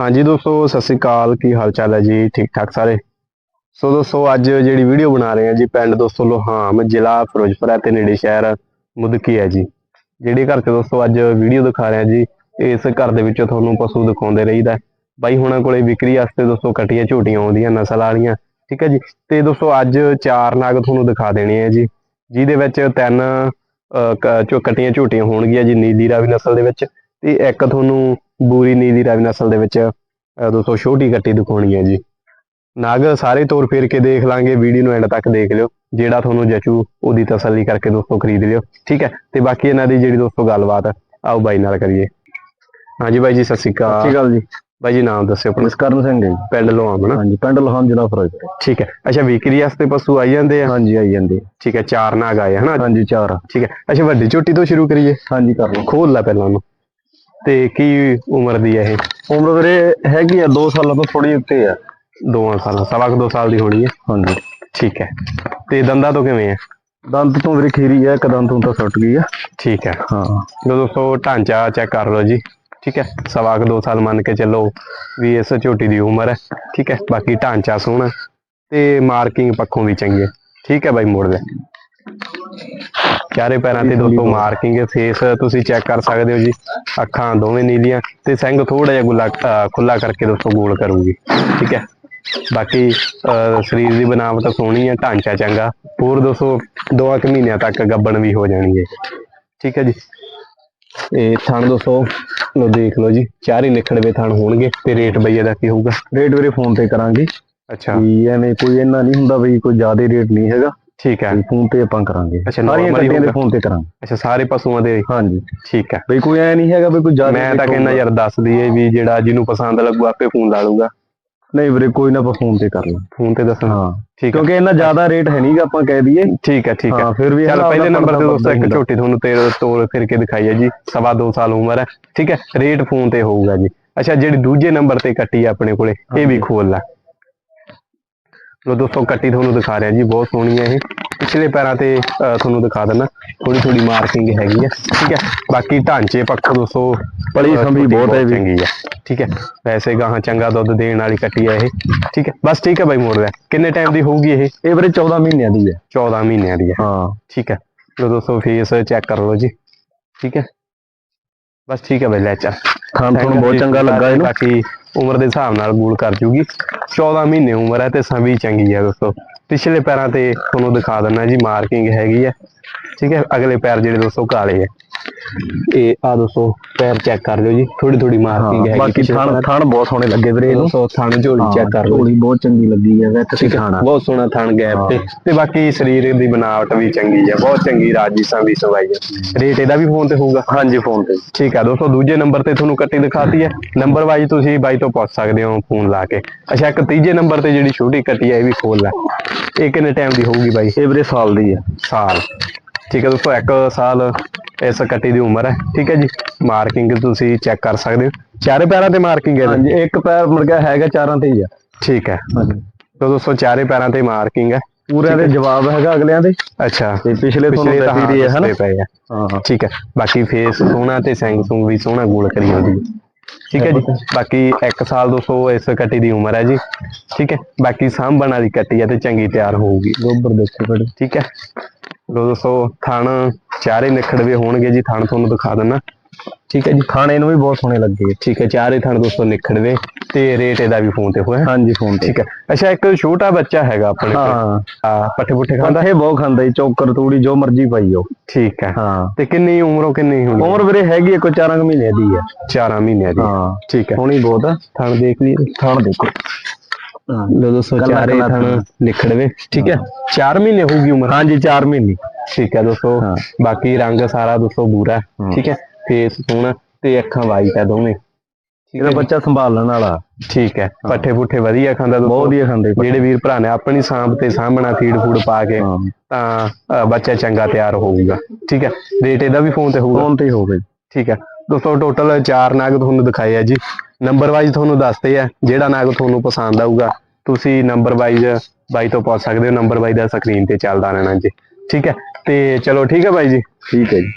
ਹਾਂਜੀ ਦੋਸਤੋ ਸਤਿ ਸ੍ਰੀ ਅਕਾਲ। ਕੀ ਹਾਲ ਚਾਲ ਹੈ ਜੀ? ਠੀਕ ਠਾਕ ਸਾਰੇ? ਸੋ ਦੋਸਤੋ ਅੱਜ ਜਿਹੜੀ ਵੀਡੀਓ ਬਣਾ ਰਹੇ ਹਾਂ ਜੀ ਪਿੰਡ ਦੋਸਤੋ ਲੋਹਾਮ ਜ਼ਿਲ੍ਹਾ ਫਿਰੋਜ਼ਪੁਰ ਤੇ ਨੇੜੇ ਸ਼ਹਿਰ ਮੁਦਕੀ ਹੈ ਜੀ। ਜਿਹੜੇ ਘਰ 'ਚ ਦੋਸਤੋ ਅੱਜ ਵੀਡੀਓ ਦਿਖਾ ਰਹੇ ਹਾਂ ਜੀ ਇਸ ਘਰ ਦੇ ਵਿੱਚੋਂ ਤੁਹਾਨੂੰ ਪਸ਼ੂ ਦਿਖਾਉਂਦੇ ਰਹੀਦਾ ਬਾਈ ਹੁਣਾਂ ਕੋਲੇ ਵਿਕਰੀ ਵਾਸਤੇ ਦੋਸਤੋ ਕਟੀਆਂ ਝੋਟੀਆਂ ਆਉਂਦੀਆਂ ਨਸਲ ਵਾਲੀਆਂ ਠੀਕ ਹੈ ਜੀ? ਤੇ ਦੋਸਤੋ ਅੱਜ ਚਾਰ ਨਾਗ ਤੁਹਾਨੂੰ ਦਿਖਾ ਦੇਣੇ ਆ ਜੀ ਜਿਹਦੇ ਵਿੱਚ ਤਿੰਨ ਅਹ, ਕ- ਝੋ ਕਟੀਆਂ ਝੋਟੀਆਂ ਹੋਣਗੀਆਂ ਜੀ ਨੀਲੀ ਰਾਵੀ ਨਸਲ ਦੇ ਵਿੱਚ। ਤੇ ਇੱਕ ਤੁਹਾਨੂੰ ਬੂਰੀ ਨੀਲੀ ਰਾਵੀ ਨਸਲ ਦੇ ਵਿੱਚ ਦੋਸਤੋ ਛੋਟੀ ਕੱਟੀ ਦਿਖਾਉਣੀ ਹੈ ਜੀ। ਨਾਗ ਸਾਰੇ ਤੋਰ ਫੇਰ ਕੇ ਦੇਖ ਲਾਂਗੇ ਵੀਡੀਓ ਨੂੰ ਐਂਡ ਤੱਕ ਦੇਖ ਲਿਓ। ਜਿਹੜਾ ਤੁਹਾਨੂੰ ਜਚੂ ਉਹਦੀ ਤਸੱਲੀ ਕਰਕੇ ਦੋਸਤੋ ਖਰੀਦ ਲਿਓ। ਠੀਕ ਹੈ ਤੇ ਬਾਕੀ ਇਹਨਾਂ ਦੀ ਜਿਹੜੀ ਦੋਸਤੋ ਗੱਲਬਾਤ ਆਓ ਬਾਈ ਨਾਲ ਕਰੀਏ। ਹਾਂਜੀ ਬਾਈ ਜੀ ਸਤਿ ਸ਼੍ਰੀ ਸਤਿ ਅਕਾਲ ਸ਼੍ਰੀ ਅਕਾਲ ਜੀ। ਬਾਈ ਜੀ ਨਾਮ ਦੱਸਿਓ ਆਪਣਾ। ਨਸਕਰਨ ਸਿੰਘ ਹੈ ਜੀ। ਪਿੰਡ ਲੋਆਮ ਨਾ ਹਾਂਜੀ ਪਿੰਡ ਲੋਹਾਨ ਜ਼ਿਲ੍ਹਾ ਫਿਰੋਜ਼ਪੁਰ। ਠੀਕ ਹੈ ਅੱਛਾ ਵਿਕਰੀ ਵਾਸਤੇ ਪਸ਼ੂ ਆਈ ਜਾਂਦੇ ਆ? ਹਾਂਜੀ ਆਈ ਜਾਂਦੇ ਠੀਕ ਹੈ ਚਾਰ ਨਾਗ ਆਏ ਹਨਾ? ਹਾਂਜੀ ਚਾਰ। ਠੀਕ ਹੈ ਅੱਛਾ ਵੱਡੀ ਝੋਟੀ ਤੋਂ ਸ਼ੁਰੂ ਕਰੀਏ। ਹਾਂਜੀ ਕਰ ਲਓ। ਖੋਲ ਲੈ ਪਹਿਲਾਂ ਉਹਨੂੰ। ਤੇ ਕੀ ਉਮਰ ਦੀ ਹੈ ਇਹ? ਉਮਰ ਵੀਰੇ ਹੈਗੀ ਆ 2 ਸਾਲਾਂ ਤੋਂ ਥੋੜੀ ਉੱਤੇ ਆ। ਦੋਵਾਂ ਸਾਲਾਂ ਸਵਾ ਕੁ ਦੋ ਸਾਲ ਦੀ ਹੋਣੀ ਹੈ ਹਾਂਜੀ। ਠੀਕ ਹੈ। ਤੇ ਦੰਦਾਂ ਤੋਂ ਕਿਵੇਂ ਹੈ ਦੰਦ ਤੋਂ ਵੀਰੇ ਖੀਰੀ ਆ ਇੱਕ ਦੰਦ ਤੋਂ ਤਾਂ ਸੁੱਟ ਗਈ ਆ। ਠੀਕ ਹੈ। ਹਾਂ। ਲੋ ਦੋਸਤੋ ਢਾਂਚਾ ਚੈੱਕ ਕਰ ਲਓ ਜੀ। ਠੀਕ ਹੈ। ਸਵਾ ਕੁ ਦੋ ਸਾਲ ਮੰਨ ਕੇ ਚੱਲੋ ਵੀ ਇਸ ਝੋਟੀ ਦੀ ਉਮਰ ਹੈ। ਠੀਕ ਹੈ। ਬਾਕੀ ਢਾਂਚਾ ਸੋਹਣਾ। ਤੇ ਮਾਰਕਿੰਗ ਪੱਖੋਂ ਵੀ ਚੰਗੀ ਹੈ। ਠੀਕ ਹੈ ਬਾਈ ਮੋੜ ਦੇ। ਚਾਰੇ ਪੈਰਾਂ ਤੇ ਦੋਸਤੋ ਮਾਰਕਿੰਗ ਹੈ ਫੇਸ ਤੁਸੀਂ ਚੈੱਕ ਕਰ ਸਕਦੇ ਹੋ ਜੀ। ਅੱਖਾਂ ਦੋਵੇਂ ਨੀਲੀਆਂ ਤੇ ਸਿੰਘ ਥੋੜਾ ਜਿਹਾ ਗੁੱਲਾ ਖੁੱਲਾ ਕਰਕੇ ਦੋਸਤੋ ਗੋਲ ਕਰੂਗੀ ਠੀਕ ਹੈ? ਬਾਕੀ ਸਰੀਰ ਦੀ ਬਣਾਵਟ ਸੋਹਣੀ ਹੈ ਢਾਂਚਾ ਚੰਗਾ ਹੋਰ ਦੋਸਤੋ ਦੋ ਕੁ ਮਹੀਨਿਆਂ ਤੱਕ ਗੱਬਣ ਵੀ ਹੋ ਜਾਣੀ ਹੈ ਠੀਕ ਹੈ ਜੀ? ਇਹ ਥਣ ਦੋਸਤੋ ਲੋ ਦੇਖ ਲਓ ਜੀ ਚਾਰੇ ਨਿਖੜਵੇ ਥਣ ਹੋਣਗੇ ਤੇ ਰੇਟ ਬਈ ਇਹਦਾ ਕੀ ਹੋਊਗਾ? ਰੇਟ ਵੀਰੇ ਫੋਨ ਤੇ ਕਰਾਂਗੇ। ਅੱਛਾ। ਵੀ ਐਵੇਂ ਕੋਈ ਇੰਨਾ ਨਹੀਂ ਹੁੰਦਾ ਵੀ ਕੋਈ ਜ਼ਿਆਦਾ ਰੇਟ ਨਹੀਂ ਹੈਗਾ। ਠੀਕ ਹੈ। ਫੋਨ ਤੇ ਆਪਾਂ ਕਰਾਂਗੇ। ਅੱਛਾ, ਸਾਰੀਆਂ ਗੱਡੀਆਂ ਦੇ ਹੋਊਗਾ। ਫੋਨ ਤੇ ਕਰਾਂਗੇ। ਅੱਛਾ ਸਾਰੇ ਪਸ਼ੂਆਂ ਦੇ ਹਾਂਜੀ। ਠੀਕ ਹੈ। ਬਈ ਕੋਈ ਐ ਨਹੀਂ ਹੈਗਾ ਵੀ ਕੋਈ ਜ਼ਿਆਦਾ ਮੈਂ ਤਾਂ rate ਕਹਿੰਦਾ। ਯਾਰ ਦੱਸ ਦਈਏ ਵੀ ਜਿਹੜਾ ਜਿਹਨੂੰ ਪਸੰਦ ਲੱਗੂ ਆਪੇ ਫੋਨ ਲਾ ਲੂਗਾ ਨਹੀਂ ਵੀਰੇ ਕੋਈ ਨਾ ਆਪਾਂ ਫੋਨ ਤੇ ਕਰ ਲਾਂ ਫੋਨ ਤੇ ਦੱਸਣਾ। ਹਾਂ। ਠੀਕ ਹੈ। ਕਿਉਂਕਿ ਇੰਨਾ ਜ਼ਿਆਦਾ ਰੇਟ ਹੈ ਨਹੀਂਗਾ ਆਪਾਂ ਕਹਿ ਦਈਏ। ਠੀਕ ਹੈ ਠੀਕ ਹੈ। ਹਾਂ ਫਿਰ ਵੀ ਚੱਲ ਪਹਿਲੇ ਨੰਬਰ ਤੇ ਦੋਸਤੋ ਇੱਕ। ਝੋਟੀ ਤੁਹਾਨੂੰ ਤੇ ਤੋੜ ਫਿਰ ਕੇ ਦਿਖਾਈ ਹੈ ਜੀ। ਸਵਾ ਦੋ ਸਾਲ ਉਮਰ ਹੈ। ਠੀਕ ਹੈ। ਰੇਟ ਫੋਨ ਤੇ ਹੋਊਗਾ ਜੀ। ਅੱਛਾ ਜਿਹੜੀ ਦੂਜੇ ਨੰਬਰ ਤੇ ਕੱਟੀ ਹੈ ਆਪਣੇ ਕੋਲੇ ਇਹ ਵੀ। ਖੋਲ ਲੈ। ਲੋ ਦੋਸਤੋ ਕੱਟੀ ਤੁਹਾਨੂੰ ਦਿਖਾ ਰਿਹਾ ਜੀ ਬਹੁਤ ਸੋਹਣੀ ਹੈ ਇਹ। ਪਿਛਲੇ ਪੈਰਾਂ ਤੇ ਤੁਹਾਨੂੰ ਦਿਖਾ ਦਿੰਦਾ। ਥੋੜੀ ਥੋੜੀ ਮਾਰਕਿੰਗ ਹੈਗੀ ਹੈ ਠੀਕ ਹੈ? ਬਾਕੀ ਢਾਂਚੇ ਪੱਖੋਂ ਦੋਸਤੋ ਪਲੀ ਸੰਭੀ ਬਹੁਤ ਹੈ। ਚੰਗੀ ਹੈ ਠੀਕ ਹੈ? ਵੈਸੇ ਗਾਹਾਂ ਚੰਗਾ ਦੁੱਧ ਦੇਣ ਵਾਲੀ ਕੱਟੀ ਹੈ ਇਹ ਠੀਕ ਹੈ? ਬਸ ਠੀਕ ਹੈ ਬਾਈ ਮੋੜ ਰਿਹਾ ਕਿੰਨੇ ਟਾਈਮ ਦੀ ਹੋਊਗੀ ਇਹ? ਇਹ ਵੀਰੇ 14 ਮਹੀਨਿਆਂ ਦੀ ਹੈ। 14 ਮਹੀਨਿਆਂ ਦੀ ਹੈ। ਹਾਂ। ਠੀਕ ਹੈ। ਲੋ ਦੋਸਤੋ ਫੇਸ ਚੈੱਕ ਕਰ ਲਓ ਜੀ ਠੀਕ ਹੈ? ਬਸ ਠੀਕ ਹੈ ਬਈ ਲੈ ਚੱਲ। ਖਾਣ ਤੁਹਾਨੂੰ ਬਹੁਤ ਚੰਗਾ ਲੱਗਾ ਇਹਨੂੰ। ਬਾਕੀ ਉਮਰ ਦੇ ਹਿਸਾਬ ਨਾਲ ਗੂਲ ਕਰ ਜੂਗੀ। 14 ਮਹੀਨੇ ਉਮਰ ਹੈ ਤੇ ਸੰਭੀ ਚੰਗੀ ਹੈ ਦੋਸਤੋ। ਪਿਛਲੇ ਪੈਰਾਂ ਤੇ ਤੁਹਾਨੂੰ ਦਿਖਾ ਦਿੰਦਾ ਜੀ ਮਾਰਕਿੰਗ ਹੈਗੀ ਹੈ ਠੀਕ ਹੈ ਅਗਲੇ ਪੈਰ ਜਿਹੜੇ ਦੋਸਤੋ ਕਾਲੇ ਹੈ ਇਹ ਆ ਦੋਸਤੋ ਪੈਰ ਚੈੱਕ ਕਰ ਲਿਓ ਜੀ ਥੋੜੀ ਥੋੜੀ ਮਾਰਕਿੰਗ ਹਾਂ, ਬਾਕੀ ਥਣ ਥਣ ਬਹੁਤ ਸੋਹਣੇ ਲੱਗੇ ਵੀਰੇ ਇਹਨੂੰ। ਦੋਸਤੋ ਥਣ ਝੋਲੀ ਚੈੱਕ ਕਰ ਲਓ। ਝੋਲੀ ਬਹੁਤ ਚੰਗੀ ਲੱਗੀ ਹੈ ਵੈਸੇ ਖਾਣਾ ਬਹੁਤ ਸੋਹਣਾ ਥਣ ਗੈਪ ਤੇ। ਤੇ ਬਾਕੀ ਸਰੀਰ ਦੀ ਬਣਾਵਟ ਵੀ ਚੰਗੀ ਹੈ ਬਹੁਤ ਚੰਗੀ ਰਾਜੀ ਸੰਭੀ ਸਵਾਈ ਹੈ ਰੇਟ ਇਹਦਾ ਵੀ ਫੋਨ ਤੇ ਹੋਊਗਾ? ਹਾਂਜੀ ਫੋਨ ਤੇ। ਠੀਕ ਹੈ ਦੋਸਤੋ ਦੂਜੇ ਨੰਬਰ ਤੇ ਤੁਹਾਨੂੰ ਕੱਟੀ ਦਿਖਾਤੀ ਹੈ ਨੰਬਰ ਵਾਈਜ਼ ਤੁਸੀਂ ਬਾਈ ਤੋਂ ਪੁੱਛ ਸਕਦੇ ਹੋ ਫੋਨ ਲਾ ਕੇ। ਅੱਛਾ ਇੱਕ ਤੀਜੇ ਨੰਬਰ ਤੇ ਜਿਹੜੀ ਛੋਟੀ ਕੱਟੀ ਹੈ ਇਹ ਵੀ ਖੋਲ ਲੈ। ਇਹ ਕਿੰਨੇ ਟਾਈਮ ਦੀ ਹੋਊਗੀ ਬਾਈ? ਇਹ ਵੀਰੇ ਸਾਲ ਦੀ ਹੈ ਸਾਲ। ਠੀਕ ਹੈ ਦੋਸਤੋ ਇੱਕ ਸਾਲ ਇਸ ਕੱਟੀ ਦੀ ਉਮਰ ਹੈ ਠੀਕ ਹੈ ਜੀ। ਮਾਰਕਿੰਗ ਤੁਸੀਂ ਚੈੱਕ ਕਰ ਸਕਦੇ ਹੋ। ਚਾਰੇ ਪੈਰਾਂ ਤੇ ਮਾਰਕਿੰਗ ਹੈ? ਹਾਂਜੀ ਇੱਕ ਪੈਰ ਮੁਰਗਾ ਹੈਗਾ ਚਾਰਾਂ ਤੇ ਹੀ ਆ। ਠੀਕ ਹੈ। ਹਾਂਜੀ। ਤਾਂ ਦੋਸਤੋ ਚਾਰੇ ਪੈਰਾਂ ਤੇ ਮਾਰਕਿੰਗ ਹੈ। ਪੂਰਿਆਂ ਦੇ ਜਵਾਬ ਹੈਗਾ ਅਗਲਿਆਂ ਦੇ। ਅੱਛਾ। ਤੇ ਪਿਛਲੇ ਤੁਹਾਨੂੰ ਦੱਸੀ ਦੀ ਹੈ ਹਨਾ? ਦੱਸਦੇ ਪਏ ਆ। ਹਾਂ ਠੀਕ ਹੈ। ਬਾਕੀ ਫੇਸ ਸੋਹਣਾ ਤੇ ਸੈਂਗ ਸੁੰਗ ਵੀ ਸੋਹਣਾ ਗੋਲ ਕਰੀ ਹੁੰਦੀ ਹੈ। ਠੀਕ ਹੈ ਜੀ। ਬਾਕੀ 1 ਸਾਲ 200 ਇਸ ਕੱਟੀ ਦੀ ਉਮਰ ਹੈ ਜੀ। ਠੀਕ ਹੈ। ਬਾਕੀ ਸਾਂਭਣ ਵਾਲੀ ਕੱਟੀ ਹੈ ਤੇ ਚੰਗੀ ਤਿਆਰ ਹੋਊਗੀ। ਗੋਬਰ ਦੇਖੋ ਠੀਕ ਹੈ। ਲੋ ਦੋਸਤੋ ਥਣ ਚਾਰੇ ਨਿਖੜਵੇ ਹੋਣਗੇ ਜੀ ਥਣ ਤੁਹਾਨੂੰ ਦਿਖਾ ਦਿੰਨਾ। ਠੀਕ ਹੈ ਜੀ ਖਾਣੇ ਨੂੰ ਵੀ ਬਹੁਤ ਸੋਹਣੇ ਲੱਗੇ ਠੀਕ ਹੈ ਚਾਰੇ ਥਣ ਦੋਸਤੋ ਨਿਖੜਵੇ ਤੇ ਰੇਟ ਇਹਦਾ ਵੀ ਫੋਨ ਤੇ ਹੋਇਆ। ਹਾਂਜੀ ਫੋਨ ਤੇ। ਠੀਕ ਹੈ ਅੱਛਾ ਇੱਕ ਛੋਟਾ ਬੱਚਾ ਹੈਗਾ ਆਪਣੇ ਕੋਲ। ਹਾਂ। ਪੱਠੇ ਪੁੱਠੇ ਖਾਂਦਾ? ਇਹ ਬਹੁਤ ਖਾਂਦਾ ਜੀ ਚੌਕਰ ਤੂੜੀ ਜੋ ਮਰਜ਼ੀ ਪਾਈ ਉਹ ਠੀਕ ਹੈ। ਹਾਂ। ਤੇ ਕਿੰਨੀ ਉਮਰੋਂ ਕਿੰਨੀ ਹੋਣੀ? ਉਮਰ ਵੀਰੇ ਹੈਗੀ ਕੋਈ 4 ਮਹੀਨੇ ਦੀ ਹੈ 4 ਮਹੀਨਿਆਂ ਦੀ। ਹਾਂ। ਠੀਕ ਹੈ। ਸੋਹਣੀ ਬਹੁਤ ਥਣ ਦੇਖ ਲਈਏ। ਥਣ ਦੇਖੋ। ਲੋ ਦੋਸਤੋ ਚਾਰੇ ਥਣ। ਨਿਖੜਵੇ ਠੀਕ ਹੈ? 4 ਮਹੀਨੇ ਹੋਊਗੀ ਉਮਰ। ਹਾਂਜੀ 4 ਮਹੀਨੇ। ਠੀਕ ਹੈ ਦੋਸਤੋ। ਬਾਕੀ ਰੰਗ ਸਾਰਾ ਦੋਸਤੋ ਬੂਰਾ। ਠੀਕ ਹੈ? ਫੇਸ ਸੋਹਣਾ ਤੇ ਅੱਖਾਂ ਵਾਈਟ ਹੈ ਦੋਵੇਂ। ਇਹਦਾ ਬੱਚਾ ਸੰਭਾਲਣ ਵਾਲਾ। ਠੀਕ ਹੈ। ਪੱਠੇ ਪੁੱਠੇ ਵਧੀਆ ਖਾਂਦਾ ਬਹੁਤ ਵਧੀਆ ਖਾਂਦੇ ਜਿਹੜੇ ਵੀਰ ਭਰਾ ਨੇ ਆਪਣੀ ਸਾਂਭ ਤੇ ਸਾਂਭਣਾ ਫੀਡ ਫੂਡ ਪਾ ਕੇ ਤਾਂ ਬੱਚਾ ਚੰਗਾ ਤਿਆਰ ਹੋਊਗਾ। ਠੀਕ ਹੈ? ਰੇਟ ਇਹਦਾ ਵੀ ਫੋਨ ਤੇ ਹੋਊਗਾ। ਫੋਨ ਤੇ ਹੀ ਹੋ ਗਈ ਠੀਕ ਹੈ? ਦੋਸਤੋ ਟੋਟਲ ਚਾਰ ਨਾਗ ਤੁਹਾਨੂੰ ਦਿਖਾਏ ਆ ਜੀ। ਨੰਬਰ ਵਾਈਜ਼ ਤੁਹਾਨੂੰ ਦੱਸਦੇ ਆ, ਜਿਹੜਾ ਨਾਗ ਤੁਹਾਨੂੰ ਪਸੰਦ ਆਊਗਾ, ਤੁਸੀਂ ਨੰਬਰ ਵਾਈਜ਼ ਬਾਈ ਤੋਂ ਪੁੱਛ ਸਕਦੇ ਹੋ ਨੰਬਰ ਬਾਈ ਦਾ ਸਕਰੀਨ ਤੇ ਚੱਲਦਾ ਰਹਿਣਾ ਜੀ। ਠੀਕ ਹੈ? ਤੇ ਚਲੋ, ਠੀਕ ਹੈ ਬਾਈ ਜੀ? ਠੀਕ ਹੈ ਜੀ।